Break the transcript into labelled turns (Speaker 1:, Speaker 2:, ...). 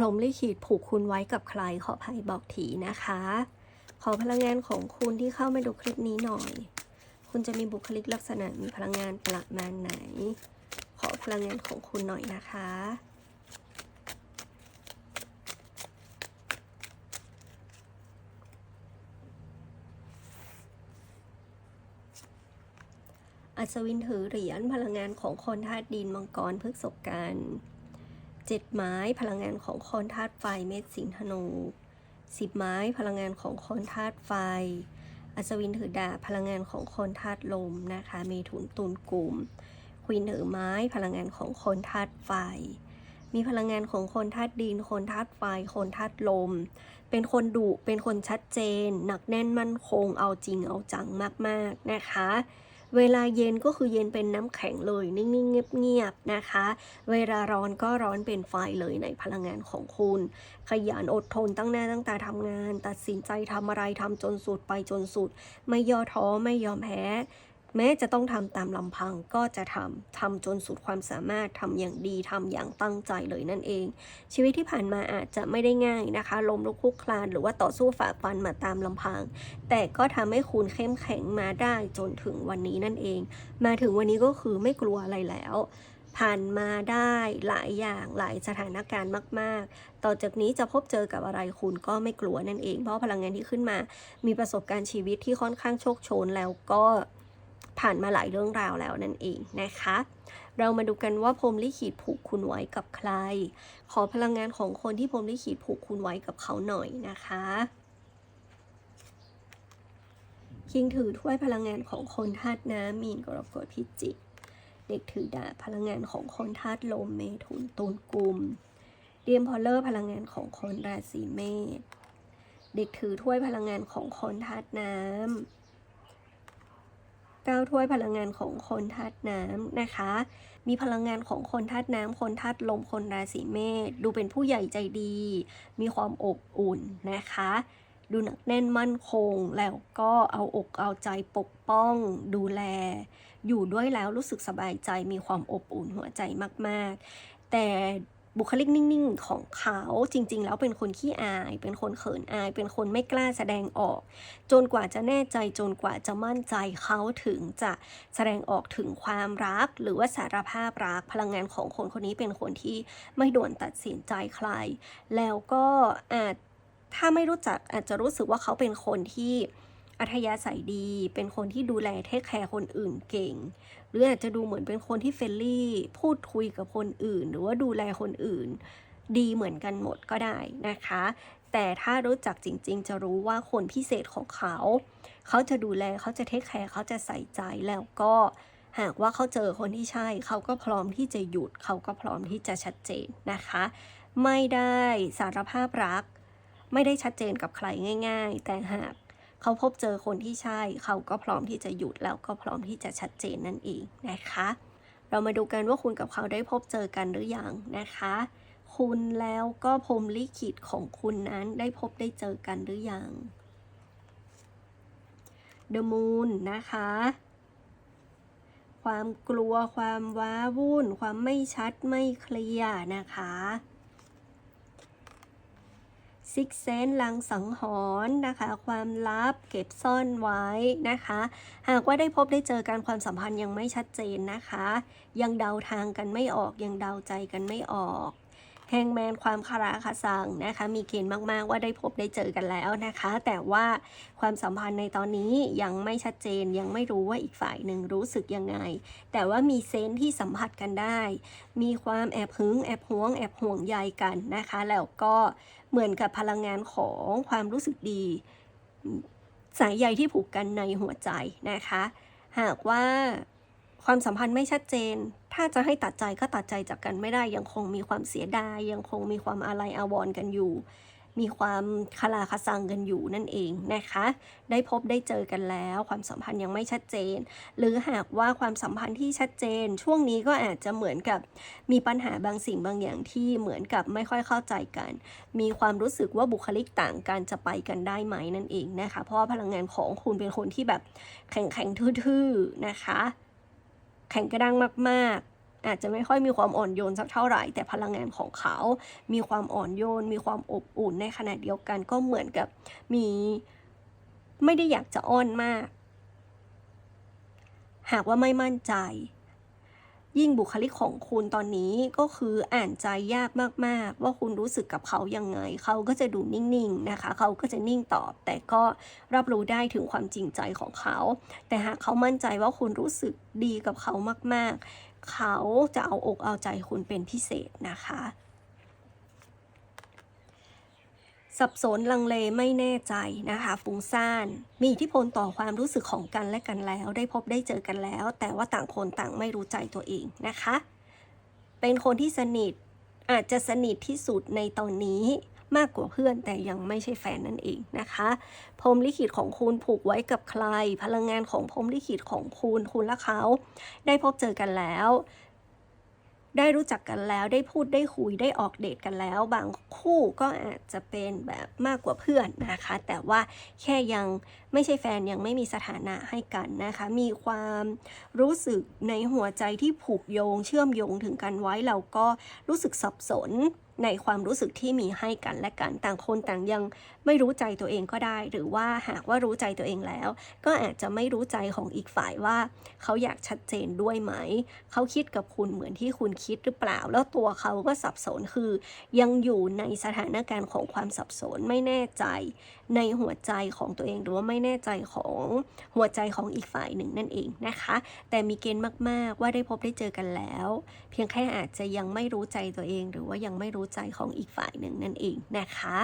Speaker 1: รมลิขิตผูกคุณไว้กับใครขอภัยบอกทีนะคะ ขอพลังงานของคุณที่เข้ามาดูคลิปนี้หน่อย คุณจะมีบุคลิกลักษณะมีพลังงานประมาณไหน ขอพลังงานของคุณหน่อยนะคะอัศวินถือเหรียญพลังงานของคนธาตุดินมังกรพฤกษกกัน เจ็ดไม้พลังงานของคนธาตุไฟเม็ดสิงธนูสิบไม้พลังงานของคนธาตุไฟ อัศวินถือดาบพลังงานของคนธาตุลมนะคะเมถุนตุลกลุ่มควีนถือไม้พลังงานของคนธาตุไฟ มีพลังงานของคนธาตุดิน คนธาตุไฟ คนธาตุลม เป็นคนดุเป็นคนชัดเจน หนักแน่นมั่นคงเอาจริงเอาจังมากๆนะคะ เวลาเย็นก็คือเย็นเป็นน้ำแข็งเลย นิ่งๆ เงียบๆ นะคะ เวลาร้อนก็ร้อนเป็นไฟเลยในพลังงานของคุณ ขยันอดทนตั้งหน้าตั้งตาทำงาน ตัดสินใจทำอะไรทำจนสุดไปจนสุด ไม่ย่อท้อไม่ยอมแพ้ แม้จะต้องทำตามลำพังก็จะทำทำจนสุดความสามารถทำอย่างดีทำอย่างตั้งใจเลยนั่นเอง ชีวิตที่ผ่านมาอาจจะไม่ได้ง่ายนะคะลมลุกคลุกคลานหรือว่าต่อสู้ฝ่าฟันมาตามลำพัง แต่ก็ทำให้คุณเข้มแข็งมาได้จนถึงวันนี้นั่นเอง มาถึงวันนี้ก็คือไม่กลัวอะไรแล้วผ่านมาได้หลายอย่างหลายสถานการณ์มาก ๆ ต่อจากนี้จะพบเจอกับอะไรคุณก็ไม่กลัวนั่นเอง เพราะพลังงานที่ขึ้นมา มีประสบการณ์ชีวิตที่ค่อนข้างโชคโชนแล้วก็ ผ่านมาหลายเรื่องราวแล้วนั่นเองนะคะ เรามาดูกันว่าพรมลิขิตผูกคุณไว้กับใคร ขอพลังงานของคนที่พรมลิขิตผูกคุณไว้กับเขาหน่อยนะคะคิงถือถ้วยพลังงานของคนธาตุน้ำมีนกรกฎพิจิกเด็กถือดาบพลังงานของคนธาตุลมเมถุนตุลกุมเดียมพอลเลอร์พลังงานของคนราศีเมษเด็กถือถ้วยพลังงานของคนธาตุน้ำ เก้าถ้วยพลังงานของคนธาตุน้ำนะคะ มีพลังงานของคนธาตุน้ำคนธาตุลม คนราศีเมษ ดูเป็นผู้ใหญ่ใจดี มีความอบอุ่นนะคะ ดูหนักแน่นมั่นคง แล้วก็เอาอกเอาใจปกป้อง ดูแล อยู่ด้วยแล้วรู้สึกสบายใจ มีความอบอุ่นหัวใจมาก ๆ แต่ บุคลิกนิ่งๆ ของเขาจริง ๆ แล้วเป็นคนขี้อาย เป็นคนเขินอาย เป็นคนไม่กล้าแสดงออก จนกว่าจะแน่ใจจนกว่าจะมั่นใจเขาถึงจะแสดงออกถึงความรัก หรือว่าสารภาพรักพลังงานของคนคนนี้เป็นคนที่ไม่ด่วนตัดสินใจใคร แล้วก็อาจถ้าไม่รู้จักอาจจะรู้สึกว่าเขาเป็นคนที่ อัธยาศัยดี เป็นคนที่ดูแลเทคแคร์คนอื่นเก่ง หรืออาจจะดูเหมือนเป็นคนที่เฟรนลี่ พูดคุยกับคนอื่น หรือว่าดูแลคนอื่น ดีเหมือนกันหมดก็ได้นะคะ แต่ถ้ารู้จักจริง ๆ จะรู้ว่าคนพิเศษของเขา เขาจะดูแลเขาจะเทคแคร์เขาจะใส่ใจแล้วก็หากว่าเขาเจอคนที่ใช่ เขาก็พร้อมที่จะหยุด เขาก็พร้อมที่จะชัดเจนนะคะ ไม่ได้สารภาพรัก ไม่ได้ชัดเจนกับใครง่าย ๆ แต่หาก เขาพบเจอคนที่ใช่ เขาก็พร้อมที่จะหยุดแล้วก็พร้อมที่จะชัดเจนนั่นเองนะคะ เรามาดูกันว่าคุณกับเขาได้พบเจอกันหรือยังนะคะ คุณแล้วก็พรมลิขิตของคุณนั้นได้พบได้เจอกันหรือยัง The Moon นะคะความกลัวความว้าวุ่น ความไม่ชัดไม่เคลียร์นะคะ ซิกเซนลังสังหรณ์นะคะ ความลับเก็บซ่อนไว้นะคะ หากว่าได้พบได้เจอการความสัมพันธ์ยังไม่ชัดเจนนะคะ ยังเดาทางกันไม่ออกยังเดาใจกันไม่ออก แฮงแมนความคาราคาซังนะคะ มีเกณฑ์มากๆว่าได้พบได้เจอกันแล้วนะคะ แต่ว่าความสัมพันธ์ในตอนนี้ยังไม่ชัดเจนยังไม่รู้ว่าอีกฝ่ายหนึ่งรู้สึกยังไง แต่ว่ามีเซนที่สัมผัสกันได้ มีความแอบหึงแอบหวง แอบห่วงใยกันนะคะ แล้วก็เหมือนกับพลังงานของความรู้สึกดี สายใยที่ผูกกันในหัวใจนะคะ หากว่า ความสัมพันธ์ไม่ชัดเจน ถ้าจะให้ตัดใจก็ตัดใจจากกันไม่ได้ ยังคงมีความเสียดาย ยังคงมีความอาลัยอาวรกันอยู่ มีความคาราคาซังกันอยู่นั่นเองนะคะ ได้พบได้เจอกันแล้ว ความสัมพันธ์ยังไม่ชัดเจน หรือหากว่าความสัมพันธ์ที่ชัดเจน ช่วงนี้ก็อาจจะเหมือนกับมีปัญหาบางสิ่งบางอย่างที่เหมือนกับไม่ค่อยเข้าใจกัน มีความรู้สึกว่าบุคลิกต่างกันจะไปกันได้ไหมนั่นเองนะคะ เพราะพลังงานของคุณเป็นคนที่แบบแข็งแข็งทื่อๆนะคะ แข็งกระด้างมาก ๆ อาจจะไม่ค่อยมีความอ่อนโยนสักเท่าไหร่ แต่พลังงานของเขา มีความอ่อนโยน มีความอบอุ่นในขณะเดียวกันก็เหมือนกับมีไม่ได้อยากจะอ้อนมาก หากว่าไม่มั่นใจ ยิ่งบุคลิกของคุณตอนนี้ก็คืออ่านใจยากมากๆ ว่าคุณรู้สึกกับเขายังไง เขาก็จะดูนิ่งๆนะคะ เขาก็จะนิ่งตอบ แต่ก็รับรู้ได้ถึงความจริงใจของเขา แต่หากเขามั่นใจว่าคุณรู้สึกดีกับเขามากๆ เขาจะเอาอกเอาใจคุณเป็นพิเศษนะคะ สับสนลังเลไม่แน่ใจนะคะฟุ้งซ่าน มีอิทธิพลต่อความรู้สึกของกันและกันแล้ว ได้พบได้เจอกันแล้ว แต่ว่าต่างคนต่างไม่รู้ใจตัวเองนะคะ เป็นคนที่สนิทอาจจะสนิทที่สุดในตอนนี้มากกว่าเพื่อนแต่ยังไม่ใช่แฟนนั่นเองนะคะ พรมลิขิตของคุณผูกไว้กับใคร พลังงานของพรมลิขิตของคุณคุณและเขา ได้พบเจอกันแล้ว ได้รู้จักกันแล้วได้พูดได้คุยได้ออกเดทกันแล้ว บางคู่ก็อาจจะเป็นแบบมากกว่าเพื่อนนะคะ แต่ว่าแค่ยังไม่ใช่แฟนยังไม่มีสถานะให้กันนะคะ มีความรู้สึกในหัวใจที่ผูกโยง เชื่อมโยงถึงกันไว้เราก็รู้สึกสับสน ในความรู้สึกที่มีให้กันและกัน ต่างคนต่างยังไม่รู้ใจตัวเองก็ได้ หรือว่าหากว่ารู้ใจตัวเองแล้ว ก็อาจจะไม่รู้ใจของอีกฝ่ายว่า เขาอยากชัดเจนด้วยไหม เขาคิดกับคุณเหมือนที่คุณคิดหรือเปล่า แล้วตัวเขาก็สับสนคือ ยังอยู่ในสถานการณ์ของความสับสนไม่แน่ใจ ในหัวใจของตัวเองหรือว่าไม่แน่ใจของหัวใจของอีกฝ่ายหนึ่งนั่นเองนะคะ แต่มีเกณฑ์มาก ๆ ว่าได้พบได้เจอกันแล้ว เพียงแค่อาจจะยังไม่รู้ใจตัวเองหรือว่ายังไม่รู้ใจของอีกฝ่ายหนึ่งนั่นเองนะคะ